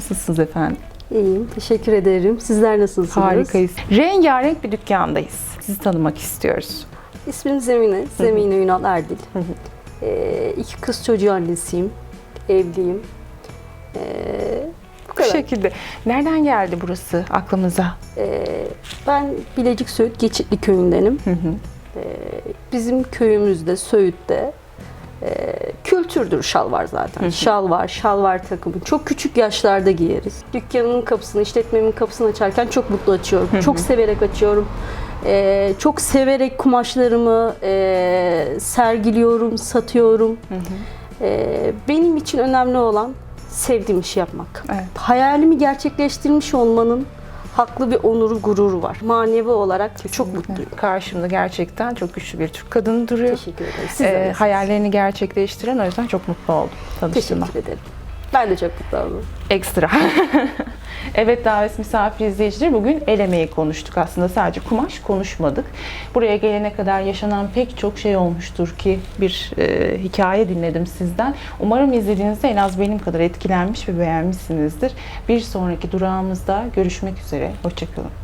Nasılsınız efendim? İyiyim, teşekkür ederim. Sizler nasılsınız? Harikayız. Rengarenk bir dükkandayız. Sizi tanımak istiyoruz. İsmim Zemine, Zemine Ünal Erdil. Ee, iki kız çocuğu annesiyim, evliyim. Ee, bu Bu kadar. şekilde. Nereden geldi burası aklımıza? Ee, ben Bilecik Söğüt Geçitli köyündenim. Hı hı. Ee, bizim köyümüzde, Söğüt'te kültürdür şalvar zaten. Hı hı. Şalvar, şalvar takımı. Çok küçük yaşlarda giyeriz. Dükkanımın kapısını, işletmemin kapısını açarken çok mutlu açıyorum. Çok severek açıyorum. Ee, çok severek kumaşlarımı e, sergiliyorum, satıyorum. Ee, benim için önemli olan sevdiğim işi yapmak. Evet. Hayalimi gerçekleştirmiş olmanın haklı bir onuru, gururu var. Manevi olarak çok mutluyum. Karşımda gerçekten çok güçlü bir Türk kadını duruyor. Teşekkür ederim. Siz Ee, hayallerini gerçekleştiren o yüzden çok mutlu oldum tanıştığıma. Teşekkür ederim. Ben de çok mutlu oldum. Ekstra. evet davet misafir izleyicileri bugün el emeği konuştuk aslında sadece kumaş konuşmadık. Buraya gelene kadar yaşanan pek çok şey olmuştur ki bir e, hikaye dinledim sizden. Umarım izlediğinizde en az benim kadar etkilenmiş ve beğenmişsinizdir. Bir sonraki durağımızda görüşmek üzere. Hoşçakalın.